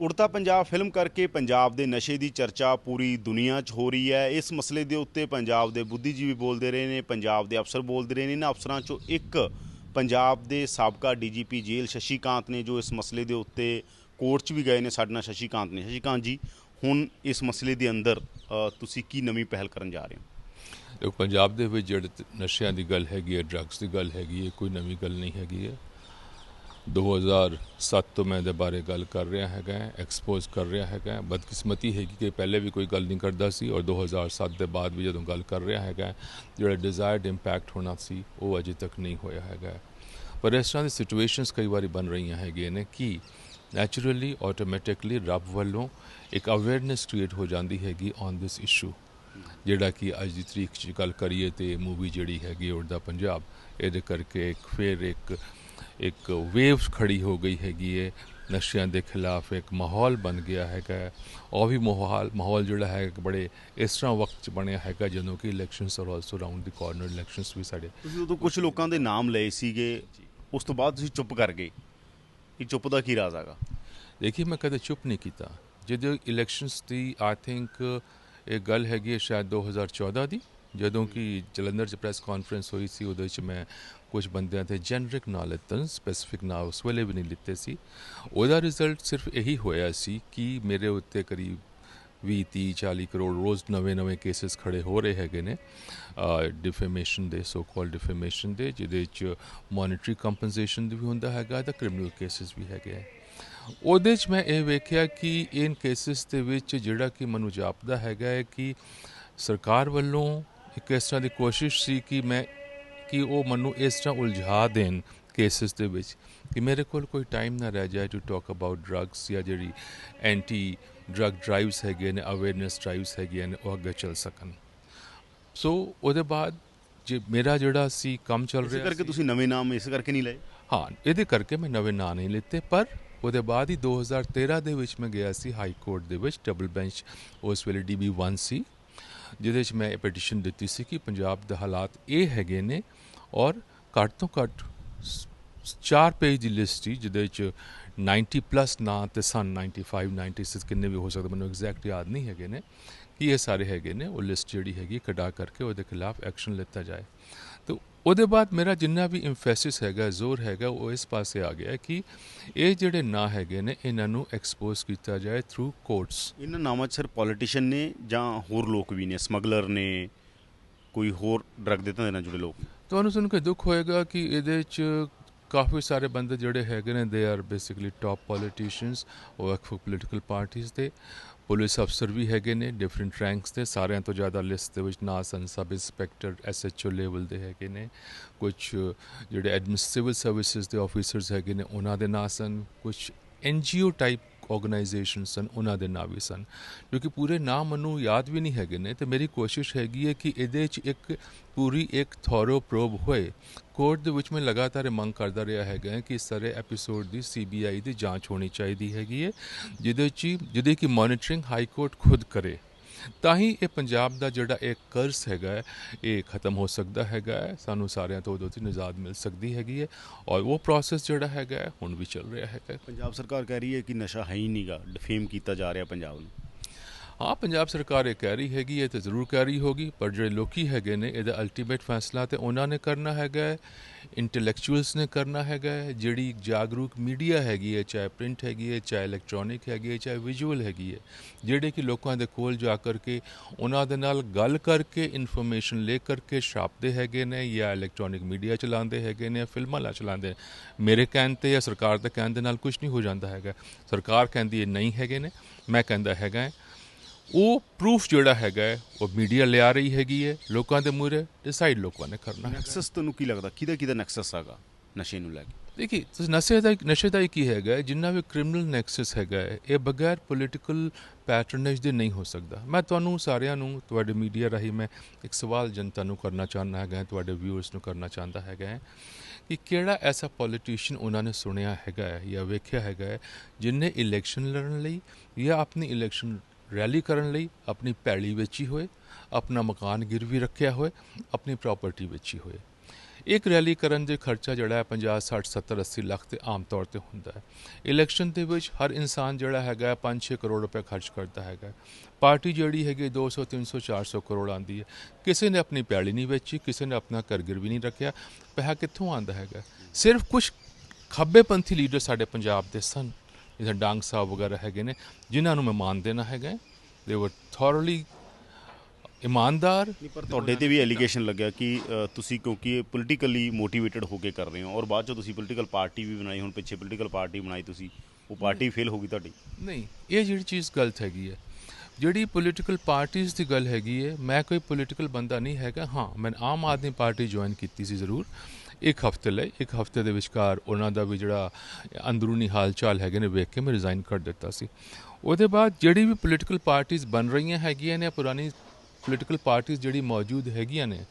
Udta Punjab film ਕਰਕੇ ਪੰਜਾਬ ਦੇ ਨਸ਼ੇ ਦੀ ਚਰਚਾ ਪੂਰੀ ਦੁਨੀਆ 'ਚ ਹੋ ਰਹੀ ਹੈ। ਇਸ ਮਸਲੇ ਦੇ ਉੱਤੇ ਪੰਜਾਬ ਦੇ ਬੁੱਧੀਜੀਵੀ ਬੋਲਦੇ ਰਹੇ ਨੇ, ਪੰਜਾਬ ਦੇ ਅਫਸਰ ਬੋਲਦੇ ਰਹੇ ਨੇ। ਇਹਨਾਂ ਅਫਸਰਾਂ 'ਚੋਂ ਇੱਕ ਪੰਜਾਬ ਦੇ ਸਾਬਕਾ ਡੀਜੀਪੀ ਜੇਲ੍ਹ ਸ਼ਸ਼ੀਕਾਂਤ ਨੇ ਜੋ ਇਸ ਮਸਲੇ ਦੇ ਉੱਤੇ ਕੋਰਟ 'ਚ ਵੀ ਗਏ ਨੇ, ਸਾਡੇ ਨਾਲ ਸ਼ਸ਼ੀਕਾਂਤ ਨੇ। ਸ਼ਸ਼ੀਕਾਂਤ ਜੀ, ਹੁਣ ਇਸ ਮਸਲੇ ਦੇ ਅੰਦਰ ਤੁਸੀਂ ਕੀ ਨਵੀਂ ਪਹਿਲ ਕਰਨ ਜਾ ਰਹੇ ਹੋ? ਦੇਖੋ, ਪੰਜਾਬ ਦੇ ਵਿੱਚ ਜਿਹੜੇ ਨਸ਼ਿਆਂ ਦੀ ਗੱਲ ਹੈਗੀ ਹੈ ਡਰੱਗਸ ਦੀ ਗੱਲ ਹੈਗੀ ਹੈ, ਕੋਈ ਨਵੀਂ ਗੱਲ ਨਹੀਂ ਹੈਗੀ ਹੈ। 2007 ਤੋਂ ਮੈਂ ਇਹਦੇ ਬਾਰੇ ਗੱਲ ਕਰ ਰਿਹਾ ਹੈਗਾ ਐਕਸਪੋਜ਼ ਕਰ ਰਿਹਾ ਹੈਗਾ। ਬਦਕਿਸਮਤੀ ਹੈਗੀ ਕਿ ਪਹਿਲੇ ਵੀ ਕੋਈ ਗੱਲ ਨਹੀਂ ਕਰਦਾ ਸੀ ਔਰ 2007 ਦੇ ਬਾਅਦ ਵੀ ਜਦੋਂ ਗੱਲ ਕਰ ਰਿਹਾ ਹੈਗਾ, ਜਿਹੜਾ ਡਿਜ਼ਾਇਰਡ ਇੰਪੈਕਟ ਹੋਣਾ ਸੀ, ਉਹ ਅਜੇ ਤੱਕ ਨਹੀਂ ਹੋਇਆ ਹੈਗਾ। ਪਰ ਇਸ ਤਰ੍ਹਾਂ ਦੀ ਸਿਚੁਏਸ਼ਨਸ ਕਈ ਵਾਰੀ ਬਣ ਰਹੀਆਂ ਹੈਗੀਆਂ ਨੇ ਕਿ ਨੈਚੁਰਲੀ ਆਟੋਮੈਟਿਕਲੀ ਰੱਬ ਵੱਲੋਂ ਇੱਕ ਅਵੇਅਰਨੈਸ ਕ੍ਰੀਏਟ ਹੋ ਜਾਂਦੀ ਹੈਗੀ ਔਨ ਦਿਸ ਇਸ਼ੂ ਜਿਹੜਾ ਕਿ ਅੱਜ ਦੀ ਤਰੀਕ 'ਚ ਗੱਲ ਕਰੀਏ ਤੇ ਮੂਵੀ ਜਿਹੜੀ ਹੈਗੀ ਉੜਦਾ ਪੰਜਾਬ ਇਹਦੇ ਕਰਕੇ ਇੱਕ ਫਿਰ ਇੱਕ ਇੱਕ ਵੇਵ ਖੜੀ ਹੋ ਗਈ ਹੈਗੀ ਹੈ। ਨਸ਼ਿਆਂ ਦੇ ਖਿਲਾਫ ਇੱਕ ਮਾਹੌਲ ਬਣ ਗਿਆ ਹੈਗਾ। ਉਹ ਵੀ ਮਾਹੌਲ ਮਾਹੌਲ ਜਿਹੜਾ ਹੈ ਇੱਕ ਬੜੇ ਇਸ ਤਰ੍ਹਾਂ ਵਕਤ 'ਚ ਬਣਿਆ ਹੈਗਾ ਜਦੋਂ ਕਿ elections are also round the corner elections ਵੀ ਸਾਡੇ ਤੁਸੀਂ ਉਦੋਂ ਕੁਝ ਲੋਕਾਂ ਦੇ ਨਾਮ ਲਏ ਸੀਗੇ ਉਸ ਤੋਂ ਬਾਅਦ ਤੁਸੀਂ ਚੁੱਪ ਕਰ ਗਏ ਇਹ ਚੁੱਪ ਦਾ ਕੀ ਰਾਜ਼ ਹੈਗਾ? ਦੇਖੀ ਮੈਂ ਕਦੇ ਚੁੱਪ ਨਹੀਂ ਕੀਤਾ। ਜਦੋਂ ਇਲੈਕਸ਼ਨਸ ਦੀ ਆਈ ਥਿੰਕ ਇਹ ਗੱਲ ਹੈਗੀ ਹੈ ਸ਼ਾਇਦ 2014 ਦੀ, ਜਦੋਂ ਕਿ ਜਲੰਧਰ 'ਚ ਪ੍ਰੈਸ ਕਾਨਫਰੰਸ ਹੋਈ ਸੀ, ਉਹਦੇ 'ਚ ਮੈਂ ਕੁਝ ਬੰਦਿਆਂ ਤੇ ਜਨਰਿਕ ਨਾਂ ਲਿੱਤੇ ਸਪੈਸੀਫਿਕ ਨਾ ਉਸ ਵੇਲੇ ਵੀ ਨਹੀਂ ਲਿੱਤੇ ਸੀ। ਉਹਦਾ ਰਿਜ਼ਲਟ ਸਿਰਫ ਇਹੀ ਹੋਇਆ ਸੀ ਕਿ ਮੇਰੇ ਉੱਤੇ ਕਰੀਬ 20 30 40 ਕਰੋੜ ਰੋਜ਼ ਨਵੇਂ-ਨਵੇਂ ਕੇਸਸ ਖੜੇ ਹੋ ਰਹੇ ਹੈਗੇ ਨੇ ਡਿਫੇਮੇਸ਼ਨ ਦੇ ਸੋ ਕਾਲ ਡਿਫੇਮੇਸ਼ਨ ਦੇ, ਜਿਹਦੇ 'ਚ ਮੋਨਿਟਰੀ ਕੰਪਨਸੇਸ਼ਨ ਵੀ ਹੁੰਦਾ ਹੈਗਾ ਤਾਂ ਕ੍ਰਿਮੀਨਲ ਕੇਸਸ ਵੀ ਹੈਗੇ ਆ। ਉਹਦੇ ਚ ਮੈਂ ਇਹ ਵੇਖਿਆ ਕਿ ਇਨ ਕੇसेस ਦੇ ਵਿੱਚ ਜਿਹੜਾ ਕਿ ਮੈਨੂੰ ਜਾਪਦਾ ਹੈਗਾ ਹੈ ਕਿ ਸਰਕਾਰ ਵੱਲੋਂ ਇੱਕ ਇਸ ਤਰ੍ਹਾਂ ਦੀ ਕੋਸ਼ਿਸ਼ ਸੀ ਕਿ ਮੈਂ ਕਿ ਉਹ ਮੈਨੂੰ ਇਸ ਤਰ੍ਹਾਂ ਉਲਝਾ ਦੇਣ ਕੇਸਿਸ ਦੇ ਵਿੱਚ ਕਿ ਮੇਰੇ ਕੋਲ ਕੋਈ ਟਾਈਮ ਨਾ ਰਹਿ ਜਾਏ ਟੂ ਟਾਕ ਅਬਾਊਟ ਡਰੱਗਸ ਜਾਂ ਜਿਹੜੀ ਐਂਟੀ ਡਰੱਗ ਡਰਾਈਵਸ ਹੈਗੇ ਨੇ ਅਵੇਅਰਨੈਸ ਡਰਾਈਵਸ ਹੈਗੀਆਂ ਨੇ ਉਹ ਅੱਗੇ ਚੱਲ ਸਕਣ। ਸੋ ਉਹਦੇ ਬਾਅਦ ਜੇ ਮੇਰਾ ਜਿਹੜਾ ਸੀ ਕੰਮ ਚੱਲ ਇਸ ਰਿਹਾ ਕਰਕੇ ਸੀ- ਤੁਸੀਂ ਨਵੇਂ ਨਾਮ ਇਸ ਕਰਕੇ ਨਹੀਂ ਲਏ? ਹਾਂ ਇਹਦੇ ਕਰਕੇ ਮੈਂ ਨਵੇਂ ਨਾਂ ਨਹੀਂ ਲਿੱਤੇ ਪਰ ਉਹਦੇ ਬਾਅਦ ਹੀ 2013 ਦੇ ਵਿੱਚ ਮੈਂ ਗਿਆ ਸੀ ਹਾਈ ਕੋਰਟ ਦੇ ਵਿੱਚ ਡਬਲ ਬੈਂਚ ਉਸ ਵੇਲੇ ਡੀਬੀ 1 ਸੀ, ਜਿਹਦੇ ਵਿੱਚ ਮੈਂ ਇਹ ਪਟੀਸ਼ਨ ਦਿੱਤੀ ਸੀ ਕਿ ਪੰਜਾਬ ਦੇ ਹਾਲਾਤ ਇਹ ਹੈਗੇ ਨੇ ਔਰ ਘੱਟ ਤੋਂ ਘੱਟ ਸ- ਚਾਰ ਪੇਜ ਦੀ ਲਿਸਟ ਸੀ, ਜਿਹਦੇ ਵਿੱਚ 90 ਪਲੱਸ ਨਾਂ ਤੇ ਸਨ 95 96 ਕਿੰਨੇ ਵੀ ਹੋ ਸਕਦੇ, ਮੈਨੂੰ ਐਗਜ਼ੈਕਟ ਯਾਦ ਨਹੀਂ ਹੈਗੇ ਨੇ, ਕਿ ਇਹ ਸਾਰੇ ਹੈਗੇ ਨੇ, ਉਹ ਲਿਸਟ ਜਿਹੜੀ ਹੈਗੀ ਕਢਾ ਕਰਕੇ ਉਹਦੇ ਖਿਲਾਫ ਐਕਸ਼ਨ ਲਿੱਤਾ ਜਾਏ। ਉਹਦੇ ਬਾਅਦ ਮੇਰਾ ਜਿੰਨਾ ਵੀ ਇੰਫੈਸਿਸ ਹੈਗਾ ਜ਼ੋਰ ਹੈਗਾ ਉਹ ਇਸ ਪਾਸੇ ਆ ਗਿਆ ਕਿ ਇਹ ਜਿਹੜੇ ਨਾਂ ਹੈਗੇ ਨੇ ਇਹਨਾਂ ਨੂੰ ਐਕਸਪੋਜ਼ ਕੀਤਾ ਜਾਏ ਥਰੂ ਕੋਰਟਸ ਇਹਨਾਂ ਨਾਮਾਂ 'ਚ ਸਿਰਫ ਪੋਲੀਟੀਸ਼ੀਅਨ ਨੇ ਜਾਂ ਹੋਰ ਲੋਕ ਵੀ ਨੇ ਸਮਗਲਰ ਨੇ ਕੋਈ ਹੋਰ ਡਰੱਗ ਦੇ ਧੰਦੇ ਨਾਲ ਜੁੜੇ ਲੋਕ ਤੁਹਾਨੂੰ ਸੁਣ ਕੇ ਦੁੱਖ ਹੋਏਗਾ ਕਿ ਇਹਦੇ ਚ ਕਾਫੀ ਸਾਰੇ ਬੰਦੇ ਜਿਹੜੇ ਹੈਗੇ ਨੇ they are basically top politicians work for political ਪਾਰਟੀਆਂ ਦੇ ਪੁਲਿਸ ਅਫਸਰ ਵੀ ਹੈਗੇ ਨੇ ਡਿਫਰੈਂਟ ਰੈਂਕਸ ਦੇ, ਸਾਰਿਆਂ ਤੋਂ ਜ਼ਿਆਦਾ ਲਿਸਟ ਦੇ ਵਿੱਚ ਨਾਂ ਸਨ, ਸਬ ਇੰਸਪੈਕਟਰ ਐਸਐਚਓ ਲੈਵਲ ਦੇ ਹੈਗੇ ਨੇ ਕੁਝ ਜਿਹੜੇ ਐਡਮਿਨਿਸਟ੍ਰੇਟਿਵ ਸਰਵਿਸਿਜ਼ ਦੇ ਆਫੀਸਰਸ ਹੈਗੇ ਨੇ, ਉਹਨਾਂ ਦੇ ਨਾਂ ਸਨ ਕੁਝ ਐਨਜੀਓ ਟਾਈਪ ਆਰਗੇਨਾਈਜੇਸ਼ਨ ਸਨ, ਉਹਨਾਂ ਦੇ ਨਾਂ ਵੀ ਸਨ। ਕਿਉਂਕਿ ਪੂਰੇ ਨਾਮ ਮੈਨੂੰ ਯਾਦ ਵੀ ਨਹੀਂ ਹੈਗੇ ਨੇ ਤੇ ਮੇਰੀ ਕੋਸ਼ਿਸ਼ ਹੈਗੀ ਹੈ ਕਿ ਇਹਦੇ 'ਚ ਇੱਕ ਪੂਰੀ ਇੱਕ ਥੋਰੋ ਪ੍ਰੋਬ ਹੋਏ। ਕੋਰਟ ਦੇ ਵਿੱਚ ਮੈਂ ਲਗਾਤਾਰ ਇਹ ਮੰਗ ਕਰਦਾ ਰਿਹਾ ਹੈਗਾ ਕਿ ਇਸ ਸਾਰੇ ਐਪੀਸੋਡ ਦੀ ਸੀਬੀਆਈ ਦੀ ਜਾਂਚ ਹੋਣੀ ਚਾਹੀਦੀ ਹੈਗੀ ਹੈ, ਜਿਹਦੇ 'ਚ ਜਿਹਦੇ ਕਿ ਮੋਨੀਟਰਿੰਗ ਹਾਈ ਕੋਰਟ ਖੁਦ ਕਰੇ। ਤਾਂ ਹੀ ਇਹ ਪੰਜਾਬ ਦਾ ਜਿਹੜਾ ਇਹ ਕਰਜ਼ ਹੈਗਾ ਹੈ, ਇਹ ਖਤਮ ਹੋ ਸਕਦਾ ਹੈਗਾ ਹੈ। ਸਾਨੂੰ ਸਾਰਿਆਂ ਤੋਂ ਉਹਦੇ ਤੋਂ ਨਿਜਾਤ ਮਿਲ ਸਕਦੀ ਹੈਗੀ ਹੈ ਔਰ ਉਹ ਪ੍ਰੋਸੈਸ ਜਿਹੜਾ ਹੈਗਾ ਹੈ, ਹੁਣ ਵੀ ਚੱਲ ਰਿਹਾ ਹੈਗਾ ਪੰਜਾਬ ਸਰਕਾਰ ਕਹਿ ਰਹੀ ਹੈ ਕਿ ਨਸ਼ਾ ਹੈ ਹੀ ਨਹੀਂਗਾ ਡਿਫੇਮ ਕੀਤਾ ਜਾ ਰਿਹਾ ਪੰਜਾਬ ਨੂੰ ਹਾਂ ਪੰਜਾਬ ਸਰਕਾਰ ਇਹ ਕਹਿ ਰਹੀ ਹੈਗੀ, ਇਹ ਤੇ ਜ਼ਰੂਰ ਕਹਿ ਰਹੀ ਹੋਗੀ, ਪਰ ਜਿਹੜੇ ਲੋਕੀ ਹੈਗੇ ਨੇ, ਇਹਦਾ ਅਲਟੀਮੇਟ ਫੈਸਲਾ ਤੇ ਉਹਨਾਂ ਨੇ ਕਰਨਾ ਹੈਗਾ ਹੈ ਇੰਟੈਲੈਕਚੁਅਲਸ ਨੇ ਕਰਨਾ ਹੈਗਾ ਹੈ, ਜਿਹੜੀ ਜਾਗਰੂਕ ਮੀਡੀਆ ਹੈਗੀ ਹੈ, ਚਾਹੇ ਪ੍ਰਿੰਟ ਹੈਗੀ ਹੈ, ਚਾਹੇ ਇਲੈਕਟ੍ਰੋਨਿਕ ਹੈਗੀ ਹੈ, ਚਾਹੇ ਵਿਜ਼ੂਅਲ ਹੈਗੀ ਹੈ, ਜਿਹੜੇ ਕਿ ਲੋਕਾਂ ਦੇ ਕੋਲ ਜਾ ਕਰਕੇ, ਉਹਨਾਂ ਦੇ ਨਾਲ ਗੱਲ ਕਰਕੇ ਇਨਫੋਰਮੇਸ਼ਨ ਲੈ ਕਰਕੇ ਛਾਪਦੇ ਹੈਗੇ ਨੇ, ਜਾਂ ਇਲੈਕਟ੍ਰੋਨਿਕ ਮੀਡੀਆ ਚਲਾਉਂਦੇ ਹੈਗੇ ਨੇ ਫਿਲਮਾਂ ਲਾ ਚਲਾਉਂਦੇ ਮੇਰੇ ਕਹਿਣ ਤੇ ਜਾਂ ਸਰਕਾਰ ਦੇ ਕਹਿਣ ਦੇ ਨਾਲ ਕੁਝ ਨਹੀਂ ਹੋ ਜਾਂਦਾ ਹੈਗਾ। ਸਰਕਾਰ ਕਹਿੰਦੀ ਇਹ ਨਹੀਂ ਹੈਗੇ ਨੇ, ਮੈਂ ਕਹਿੰਦਾ ਹੈਗਾ ਹੈ ਉਹ ਪ੍ਰੂਫ ਜਿਹੜਾ ਹੈਗਾ ਉਹ ਮੀਡੀਆ ਲਿਆ ਰਹੀ ਹੈਗੀ ਹੈ ਲੋਕਾਂ ਦੇ ਮੂਹਰੇ ਡਿਸਾਈਡ ਲੋਕਾਂ ਨੇ ਕਰਨਾ ਹੈ ਨੈਕਸਸ ਤੁਹਾਨੂੰ ਕੀ ਲੱਗਦਾ? ਕਿਹਦਾ ਕਿਹਦਾ ਨੈਕਸਸ ਹੈਗਾ ਨਸ਼ੇ ਨੂੰ ਲੈ ਕੇ? ਦੇਖੀ ਤੁਸੀਂ ਨਸ਼ੇ ਦਾ ਨਸ਼ੇ ਦਾ ਕੀ ਹੈਗਾ ਜਿੰਨਾ ਵੀ ਕ੍ਰਿਮੀਨਲ ਨੈਕਸਸ ਹੈਗਾ ਇਹ ਬਗੈਰ ਪੋਲੀਟੀਕਲ ਪੈਟਰਨੇਜ ਦੇ ਨਹੀਂ ਹੋ ਸਕਦਾ। ਮੈਂ ਤੁਹਾਨੂੰ ਸਾਰਿਆਂ ਨੂੰ ਤੁਹਾਡੇ ਮੀਡੀਆ ਰਾਹੀਂ ਮੈਂ ਇੱਕ ਸਵਾਲ ਜਨਤਾ ਨੂੰ ਕਰਨਾ ਚਾਹੁੰਦਾ ਹੈਗਾ ਤੁਹਾਡੇ ਵਿਊਅਰਸ ਨੂੰ ਕਰਨਾ ਚਾਹੁੰਦਾ ਹੈਗਾ ਕਿ ਕਿਹੜਾ ਐਸਾ ਪੋਲੀਟੀਸ਼ੀਅਨ ਉਹਨਾਂ ਨੇ ਸੁਣਿਆ ਹੈਗਾ ਜਾਂ ਵੇਖਿਆ ਹੈਗਾ ਜਿਨਨੇ ਇਲੈਕਸ਼ਨ ਲੜਨ ਲਈ ਜਾਂ ਆਪਣੀ ਇਲੈਕਸ਼ਨ ਰੈਲੀ ਕਰਨ ਲਈ ਆਪਣੀ ਪੈਲੀ ਵੇਚੀ ਹੋਏ, ਆਪਣਾ ਮਕਾਨ ਗਿਰਵੀ ਰੱਖਿਆ ਹੋਏ, ਆਪਣੀ ਪ੍ਰਾਪਰਟੀ ਵੇਚੀ ਹੋਏ। ਇੱਕ ਰੈਲੀ ਕਰਨ ਦੇ ਖਰਚਾ ਜਿਹੜਾ ਹੈ 50 60 70 80 ਲੱਖ ਤੇ ਆਮ ਤੌਰ ਤੇ ਹੁੰਦਾ ਹੈ। ਇਲੈਕਸ਼ਨ ਦੇ ਵਿੱਚ ਹਰ ਇਨਸਾਨ ਜਿਹੜਾ ਹੈਗਾ 5-6 ਕਰੋੜ ਰੁਪਏ ਖਰਚ ਕਰਦਾ ਹੈਗਾ ਪਾਰਟੀ ਜਿਹੜੀ ਹੈਗੀ 200 300 400 ਕਰੋੜ ਆਂਦੀ ਹੈ। ਕਿਸੇ ਨੇ ਆਪਣੀ ਪੈਲੀ ਨਹੀਂ ਵੇਚੀ, ਕਿਸੇ ਨੇ ਆਪਣਾ ਘਰ ਵੀ ਨਹੀਂ ਰੱਖਿਆ, ਪੈਸਾ ਕਿੱਥੋਂ ਆਂਦਾ ਹੈਗਾ ਸਿਰਫ ਕੁਝ ਖੱਬੇਪੰਥੀ ਲੀਡਰ ਸਾਡੇ ਪੰਜਾਬ ਦੇ ਸਨ। ਜਿਵੇਂ ਡਾਂਗ ਸਾਹਿਬ ਵਗੈਰਾ ਹੈਗੇ ਨੇ ਜਿਨ੍ਹਾਂ ਨੂੰ ਮੈਂ ਮਾਨ ਦੇਣਾ ਹੈਗਾ ਦੇ ਵਰ ਥੋਰਲੀ ਇਮਾਨਦਾਰ। ਪਰ ਤੁਹਾਡੇ ਤੇ ਵੀ ਐਲੀਗੇਸ਼ਨ ਲੱਗਿਆ ਕਿ ਤੁਸੀਂ ਕਿਉਂਕਿ ਪੋਲੀਟੀਕਲੀ ਮੋਟੀਵੇਟਡ ਹੋ ਕੇ ਕਰ ਰਹੇ ਹੋ ਔਰ ਬਾਅਦ ਚੋਂ ਤੁਸੀਂ ਪੋਲੀਟੀਕਲ ਪਾਰਟੀ ਵੀ ਬਣਾਈ ਹੁਣ ਪਿੱਛੇ ਪੋਲੀਟੀਕਲ ਪਾਰਟੀ ਬਣਾਈ ਤੁਸੀਂ ਉਹ ਪਾਰਟੀ ਫੇਲ ਹੋ ਗਈ ਤੁਹਾਡੀ? ਨਹੀਂ ਇਹ ਜਿਹੜੀ ਚੀਜ਼ ਗਲਤ ਹੈਗੀ ਹੈ ਜਿਹੜੀ ਪੋਲੀਟੀਕਲ ਪਾਰਟੀਆਂ ਦੀ ਗੱਲ ਹੈਗੀ ਹੈ ਮੈਂ ਕੋਈ ਪੋਲੀਟੀਕਲ ਬੰਦਾ ਨਹੀਂ ਹੈਗਾ ਹਾਂ ਮੈਂ ਆਮ ਆਦਮੀ ਪਾਰਟੀ ਜੁਆਇਨ ਕੀਤੀ ਸੀ ਜ਼ਰੂਰ ਇੱਕ ਹਫ਼ਤੇ ਲਈ ਇੱਕ ਹਫ਼ਤੇ ਦੇ ਵਿਚਕਾਰ ਉਹਨਾਂ ਦਾ ਵੀ ਜਿਹੜਾ ਅੰਦਰੂਨੀ ਹਾਲਚਾਲ ਹੈਗੇ ਨੇ ਵੇਖ ਕੇ ਮੈਂ ਰਿਜ਼ਾਈਨ ਕਰ ਦਿੱਤਾ ਸੀ। ਉਹਦੇ ਬਾਅਦ ਜਿਹੜੀ ਵੀ ਪੋਲੀਟੀਕਲ ਪਾਰਟੀਆਂ ਬਣ ਰਹੀਆਂ ਹੈਗੀਆਂ ਨੇ ਪੁਰਾਣੀ ਪੋਲੀਟੀਕਲ ਪਾਰਟੀਆਂ ਜਿਹੜੀ ਮੌਜੂਦ ਹੈਗੀਆਂ ਨੇ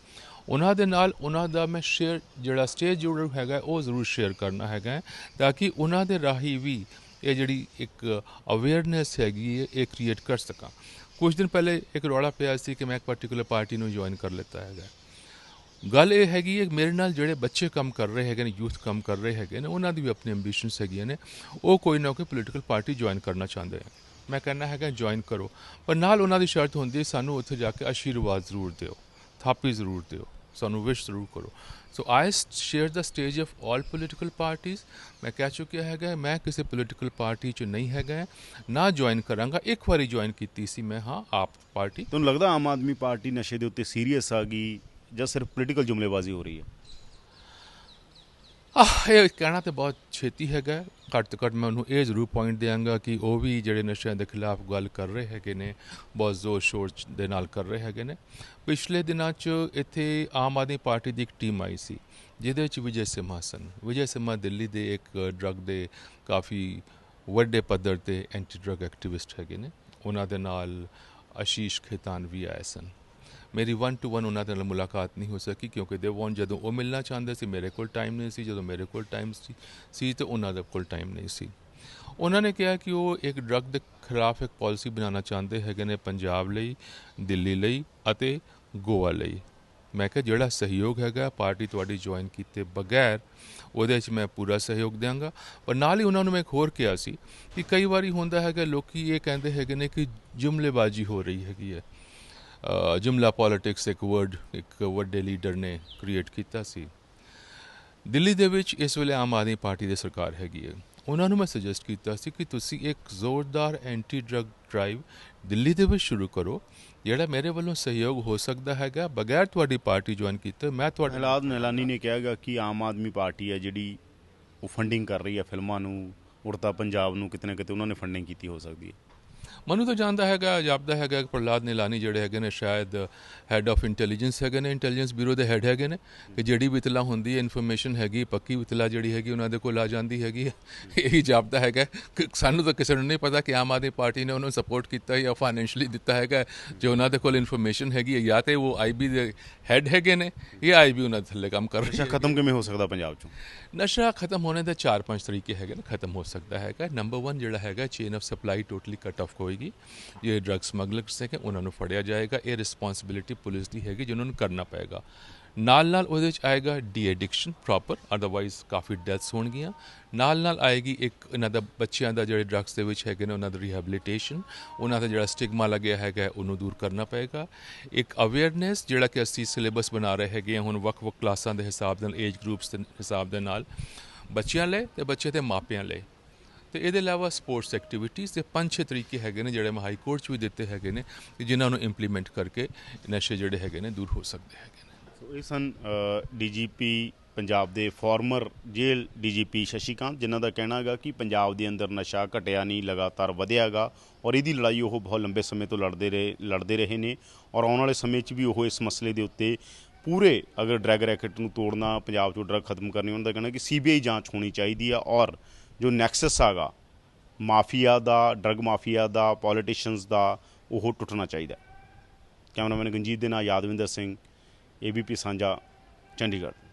ਉਹਨਾਂ ਦੇ ਨਾਲ ਉਹਨਾਂ ਦਾ ਮੈਂ ਸ਼ੇਅਰ ਜਿਹੜਾ ਸਟੇਜ ਜੁੜਰ ਹੈਗਾ ਉਹ ਜ਼ਰੂਰ ਸ਼ੇਅਰ ਕਰਨਾ ਹੈਗਾ ਹੈ, ਤਾਂ ਕਿ ਉਹਨਾਂ ਦੇ ਰਾਹੀਂ ਵੀ ਇਹ ਜਿਹੜੀ ਇੱਕ ਅਵੇਅਰਨੈਸ ਹੈਗੀ ਹੈ ਇਹ ਕ੍ਰੀਏਟ ਕਰ ਸਕਾਂ। ਕੁਝ ਦਿਨ ਪਹਿਲੇ ਇੱਕ ਰੌਲਾ ਪਿਆ ਸੀ ਕਿ ਮੈਂ ਇੱਕ ਪਾਰਟਿਕੂਲਰ ਪਾਰਟੀ ਨੂੰ ਜੁਆਇਨ ਕਰ ਲਿੱਤਾ ਹੈਗਾ। ਗੱਲ ਇਹ ਹੈਗੀ ਹੈ, ਮੇਰੇ ਨਾਲ ਜਿਹੜੇ ਬੱਚੇ ਕੰਮ ਕਰ ਰਹੇ ਹੈਗੇ ਨੇ, ਯੂਥ ਕੰਮ ਕਰ ਰਹੇ ਹੈਗੇ ਨੇ, ਉਹਨਾਂ ਦੀ ਵੀ ਆਪਣੀ ਐਂਬੀਸ਼ਨਸ ਹੈਗੀਆਂ ਨੇ। ਉਹ ਕੋਈ ਨਾ ਕੋਈ ਪੋਲੀਟੀਕਲ ਪਾਰਟੀ ਜੁਆਇਨ ਕਰਨਾ ਚਾਹੁੰਦੇ ਹਨ ਮੈਂ ਕਹਿੰਦਾ ਹੈਗਾ ਜੁਆਇਨ ਕਰੋ। ਪਰ ਨਾਲ ਉਹਨਾਂ ਦੀ ਸ਼ਰਤ ਹੁੰਦੀ ਹੈ, ਸਾਨੂੰ ਉੱਥੇ ਜਾ ਕੇ ਆਸ਼ੀਰਵਾਦ ਜ਼ਰੂਰ ਦਿਓ, ਥਾਪੀ ਜ਼ਰੂਰ ਦਿਓ, ਸਾਨੂੰ ਵਿਸ਼ ਜ਼ਰੂਰ ਕਰੋ। So I share the stage of all political ਪਾਰਟੀਆਂ ਮੈਂ ਕਹਿ ਚੁੱਕਿਆ ਹੈਗਾ, ਮੈਂ ਕਿਸੇ ਪੋਲੀਟੀਕਲ ਪਾਰਟੀ 'ਚ ਨਹੀਂ ਹੈਗਾ, ਨਾ ਜੁਆਇਨ ਕਰਾਂਗਾ। ਇੱਕ ਵਾਰੀ ਜੁਆਇਨ ਕੀਤੀ ਸੀ ਮੈਂ, ਹਾਂ, ਆਪ ਪਾਰਟੀ ਤੁਹਾਨੂੰ ਲੱਗਦਾ ਆਮ ਆਦਮੀ ਪਾਰਟੀ ਨਸ਼ੇ ਦੇ ਉੱਤੇ ਸੀਰੀਅਸ ਆ ਗਈ? ਜਾਂ ਸਿਰਫ ਪੋਲੀਟੀਕਲ ਜੁਮਲੇਬਾਜ਼ੀ ਹੋ ਰਹੀ ਹੈ? ਆਹ, ਇਹ ਕਹਿਣਾ ਤੇ ਬਹੁਤ ਛੇਤੀ ਹੈਗਾ ਘੱਟ ਤੋਂ ਘੱਟ ਮੈਂ ਉਹਨੂੰ ਇਹ ਜ਼ਰੂਰ ਪੁਆਇੰਟ ਦਿਆਂਗਾ ਕਿ ਉਹ ਵੀ ਜਿਹੜੇ ਨਸ਼ਿਆਂ ਦੇ ਖਿਲਾਫ ਗੱਲ ਕਰ ਰਹੇ ਹੈਗੇ ਨੇ, ਬਹੁਤ ਜ਼ੋਰ ਸ਼ੋਰ ਦੇ ਨਾਲ ਕਰ ਰਹੇ ਹੈਗੇ ਨੇ। ਪਿਛਲੇ ਦਿਨਾਂ 'ਚ ਇੱਥੇ ਆਮ ਆਦਮੀ ਪਾਰਟੀ ਦੀ ਇੱਕ ਟੀਮ ਆਈ ਸੀ, ਜਿਹਦੇ ਵਿੱਚ ਵਿਜੇ ਸਿੰਮਾ ਸਨ। ਵਿਜੇ ਸਿੰਮਾ ਦਿੱਲੀ ਦੇ ਇੱਕ ਡਰੱਗ ਦੇ ਕਾਫੀ ਵੱਡੇ ਪੱਧਰ ਤੇ ਐਂਟੀ ਡਰੱਗ ਐਕਟਿਵਿਸਟ ਹੈਗੇ ਨੇ। ਉਹਨਾਂ ਦੇ ਨਾਲ ਆਸ਼ੀਸ਼ ਖੇਤਾਨ ਵੀ ਆਏ ਸਨ। ਮੇਰੀ ਵਨ ਟੂ ਵਨ ਉਹਨਾਂ ਦੇ ਨਾਲ ਮੁਲਾਕਾਤ ਨਹੀਂ ਹੋ ਸਕੀ ਕਿਉਂਕਿ ਦੇ ਵਾਂਟ ਜਦੋਂ ਉਹ ਮਿਲਣਾ ਚਾਹੁੰਦੇ ਸੀ, ਮੇਰੇ ਕੋਲ ਟਾਈਮ ਨਹੀਂ ਸੀ, ਜਦੋਂ ਮੇਰੇ ਕੋਲ ਟਾਈਮ ਸੀ ਸੀ ਤੇ ਉਹਨਾਂ ਦੇ ਕੋਲ ਟਾਈਮ ਨਹੀਂ ਸੀ। ਉਹਨਾਂ ਨੇ ਕਿਹਾ ਕਿ ਉਹ ਇੱਕ ਡਰੱਗ ਦੇ ਖਿਲਾਫ ਇੱਕ ਪਾਲਿਸੀ ਬਣਾਉਣਾ ਚਾਹੁੰਦੇ ਹੈਗੇ ਨੇ ਪੰਜਾਬ ਲਈ, ਦਿੱਲੀ ਲਈ ਅਤੇ ਗੋਆ ਲਈ। ਮੈਂ ਕਿਹਾ, ਜਿਹੜਾ ਸਹਿਯੋਗ ਹੈਗਾ, ਪਾਰਟੀ ਤੁਹਾਡੀ ਜੁਆਇਨ ਕੀਤੇ ਬਗੈਰ, ਉਹਦੇ ਵਿੱਚ ਮੈਂ ਪੂਰਾ ਸਹਿਯੋਗ ਦਿਆਂਗਾ। ਪਰ ਨਾਲ ਹੀ ਉਹਨਾਂ ਨੂੰ ਮੈਂ ਇੱਕ ਹੋਰ ਕਿਹਾ ਸੀ ਕਿ ਕਈ ਵਾਰੀ ਹੁੰਦਾ ਹੈਗਾ, ਲੋਕੀ ਇਹ ਕਹਿੰਦੇ ਹੈਗੇ ਨੇ ਕਿ ਜੁਮਲੇਬਾਜ਼ੀ ਹੋ ਰਹੀ ਹੈਗੀ ਹੈ। ਜੁਮਲਾ ਪੋਲਿਟਿਕਸ ਇੱਕ ਵਰਡ ਇੱਕ ਵੱਡੇ ਲੀਡਰ ਨੇ ਕ੍ਰੀਏਟ ਕੀਤਾ ਸੀ। ਦਿੱਲੀ ਦੇ ਵਿੱਚ ਇਸ ਵੇਲੇ ਆਮ ਆਦਮੀ ਪਾਰਟੀ ਦੀ ਸਰਕਾਰ ਹੈਗੀ ਹੈ। ਉਹਨਾਂ ਨੂੰ ਮੈਂ ਸੁਜੈਸਟ ਕੀਤਾ ਸੀ ਕਿ ਤੁਸੀਂ ਇੱਕ ਜ਼ੋਰਦਾਰ ਐਂਟੀ ਡਰੱਗ ਡਰਾਈਵ ਦਿੱਲੀ ਦੇ ਵਿੱਚ ਸ਼ੁਰੂ ਕਰੋ, ਜਿਹੜਾ ਮੇਰੇ ਵੱਲੋਂ ਸਹਿਯੋਗ ਹੋ ਸਕਦਾ ਹੈਗਾ। ਬਗੈਰ ਤੁਹਾਡੀ ਪਾਰਟੀ ਜੁਆਇਨ ਕੀਤੇ, ਮੈਂ ਤੁਹਾਡੇ ਪ੍ਰਹਲਾਦ ਨੈਲਾਨੀ ਨੇ ਕਿਹਾਗਾ ਕਿ ਆਮ ਆਦਮੀ ਪਾਰਟੀ ਹੈ ਜਿਹੜੀ ਉਹ ਫੰਡਿੰਗ ਕਰ ਰਹੀ ਹੈ ਫਿਲਮਾਂ ਨੂੰ ਉੜਤਾ ਪੰਜਾਬ ਨੂੰ, ਕਿਤੇ ਨਾ ਕਿਤੇ ਉਹਨਾਂ ਨੇ ਫੰਡਿੰਗ ਕੀਤੀ ਹੋ ਸਕਦੀ ਹੈ। ਮਨੂੰ ਤਾਂ ਜਾਣਦਾ ਹੈਗਾ ਜਾਪਦਾ ਹੈਗਾ ਕਿ ਪ੍ਰਹਲਾਦ ਨੀਲਾਨੀ ਜਿਹੜੇ ਹੈਗੇ ਨੇ ਸ਼ਾਇਦ ਹੈੱਡ ਆਫ ਇੰਟੈਲੀਜੈਂਸ ਹੈਗੇ ਨੇ ਇੰਟੈਲੀਜੈਂਸ ਬਿਊਰੋ ਦੇ ਹੈੱਡ ਹੈਗੇ ਨੇ ਕਿ ਜਿਹੜੀ ਵੀ ਇਤਲਾ ਹੁੰਦੀ ਹੈ ਇਨਫੋਰਮੇਸ਼ਨ ਹੈਗੀ ਪੱਕੀ ਇਤਲਾ ਜਿਹੜੀ ਹੈਗੀ ਉਹਨਾਂ ਦੇ ਕੋਲ ਆ ਜਾਂਦੀ ਹੈਗੀ ਇਹੀ ਜਾਪਦਾ ਹੈਗਾ ਕਿ ਸਾਨੂੰ ਤਾਂ ਕਿਸੇ ਨੂੰ ਨਹੀਂ ਪਤਾ ਕਿ ਆਮ ਆਦਮੀ ਪਾਰਟੀ ਨੇ ਉਹਨੂੰ ਸਪੋਰਟ ਕੀਤਾ ਜਾਂ ਫਾਈਨੈਂਸ਼ਲੀ ਦਿੱਤਾ ਹੈਗਾ ਜੋ ਉਹਨਾਂ ਦੇ ਕੋਲ ਇਨਫੋਰਮੇਸ਼ਨ ਹੈਗੀ ਹੈ ਜਾਂ ਤੇ ਉਹ ਆਈਬੀ ਦੇ ਹੈੱਡ ਹੈਗੇ ਨੇ ਜਾਂ ਆਈਬੀ ਉਹਨਾਂ ਦੇ ਥੱਲੇ ਕੰਮ ਕਰ ਰਹੀ ਨਸ਼ਾ ਹੈ ਖਤਮ ਕਿਵੇਂ ਹੋ ਸਕਦਾ ਪੰਜਾਬ ਚੋਂ? ਨਸ਼ਾ ਖਤਮ ਹੋਣੇ ਦੇ ਚਾਰ ਪੰਜ ਤਰੀਕੇ ਹੈਗੇ ਨੇ ਖਤਮ ਹੋ ਸਕਦਾ ਹੈਗਾ ਨੰਬਰ 1 ਜਿਹੜਾ ਹੈਗਾ chain of supply totally cut off ਹੋਏਗੀ। ਜੇ ਡਰੱਗ ਸਮਗਲਰਸ ਹੈਗੇ ਉਹਨਾਂ ਨੂੰ ਫੜਿਆ ਜਾਏਗਾ। ਇਹ ਰਿਸਪੌਂਸਿਬਿਲਿਟੀ ਪੁਲਿਸ ਦੀ ਹੈਗੀ, ਜਿਹਨਾਂ ਨੂੰ ਕਰਨਾ ਪਏਗਾ। ਨਾਲ ਨਾਲ ਉਹਦੇ ਵਿੱਚ ਆਏਗਾ ਡੀ ਐਡਿਕਸ਼ਨ ਪ੍ਰੋਪਰ ਅਦਰਵਾਈਜ਼ ਕਾਫੀ ਡੈਥਸ ਹੋਣਗੀਆਂ। ਨਾਲ ਨਾਲ ਆਏਗੀ ਇੱਕ ਇਹਨਾਂ ਦਾ ਬੱਚਿਆਂ ਦਾ ਜਿਹੜੇ ਡਰੱਗਸ ਦੇ ਵਿੱਚ ਹੈਗੇ ਨੇ, ਉਹਨਾਂ ਦਾ ਰਿਹੈਬਿਲਿਟੇਸ਼ਨ ਉਹਨਾਂ ਦਾ ਜਿਹੜਾ ਸਟਿਗਮਾ ਲੱਗਿਆ ਹੈਗਾ, ਉਹਨੂੰ ਦੂਰ ਕਰਨਾ ਪਏਗਾ। ਇੱਕ ਅਵੇਅਰਨੈਸ ਜਿਹੜਾ ਕਿ ਅਸੀਂ ਸਿਲੇਬਸ ਬਣਾ ਰਹੇ ਹੈਗੇ ਹਾਂ, ਹੁਣ ਵੱਖ-ਵੱਖ ਕਲਾਸਾਂ ਦੇ ਹਿਸਾਬ ਨਾਲ ਏਜ ਗਰੁੱਪਸ ਦੇ ਹਿਸਾਬ ਦੇ ਨਾਲ, ਬੱਚਿਆਂ ਲਈ ਤੇ ਬੱਚੇ ਦੇ ਮਾਪਿਆਂ ਲਈ। ਤੇ ਇਹਦੇ ਇਲਾਵਾ ਸਪੋਰਟਸ ਐਕਟੀਵਿਟੀਜ਼ ਦੇ ਪੰਜ ਛੇ ਤਰੀਕੇ ਹੈਗੇ ਨੇ ਜਿਹੜੇ ਮੈਂ ਹਾਈ ਕੋਰਟ 'ਚ ਵੀ ਦਿੱਤੇ ਹੈਗੇ ਨੇ ਜਿਨ੍ਹਾਂ ਨੂੰ ਇੰਪਲੀਮੈਂਟ ਕਰਕੇ ਨਸ਼ੇ ਜਿਹੜੇ ਹੈਗੇ ਨੇ ਦੂਰ ਹੋ ਸਕਦੇ ਹੈਗੇ ਨੇ। ਸੋ ਇਹ ਸਨ ਡੀਜੀਪੀ ਪੰਜਾਬ ਦੇ ਫਾਰਮਰ ਜੇਲ੍ਹ ਡੀਜੀਪੀ ਸ਼ਸ਼ੀਕਾਂਤ, ਜਿਨ੍ਹਾਂ ਦਾ ਕਹਿਣਾ ਹੈਗਾ ਕਿ ਪੰਜਾਬ ਦੇ ਅੰਦਰ ਨਸ਼ਾ ਘਟਿਆ ਨਹੀਂ, ਲਗਾਤਾਰ ਵਧਿਆਗਾ ਔਰ ਇਹਦੀ ਲੜਾਈ ਉਹ ਬਹੁਤ ਲੰਬੇ ਸਮੇਂ ਤੋਂ ਲੜਦੇ ਰਹੇ ਲੜਦੇ ਰਹੇ ਨੇ ਔਰ ਆਉਣ ਵਾਲੇ ਸਮੇਂ 'ਚ ਵੀ ਉਹ ਇਸ ਮਸਲੇ ਦੇ ਉੱਤੇ ਪੂਰੇ ਅਗਰ ਡਰੈਗ ਰੈਕਟ ਨੂੰ ਤੋੜਨਾ, ਪੰਜਾਬ 'ਚੋਂ ਡਰੱਗ ਖਤਮ ਕਰਨੀ, ਉਹਨਾਂ ਦਾ ਕਹਿਣਾ ਕਿ ਸੀਬੀਆਈ ਜਾਂਚ ਹੋਣੀ ਚਾਹੀਦੀ ਆ ਔਰ ਜੋ ਨੈਕਸਸ ਆਗਾ ਮਾਫੀਆ ਦਾ, ਡਰੱਗ ਮਾਫੀਆ ਦਾ ਪੋਲੀਟੀਸ਼ੀਅਨਸ ਦਾ, ਉਹ ਟੁੱਟਣਾ ਚਾਹੀਦਾ ਕੈਮਰਾਮੈਨ ਗੰਜੀਤ ਦੇ ਨਾਲ ਯਾਦਵਿੰਦਰ ਸਿੰਘ ਏਬੀਪੀ ਸਾਂਝਾ, ਚੰਡੀਗੜ੍ਹ।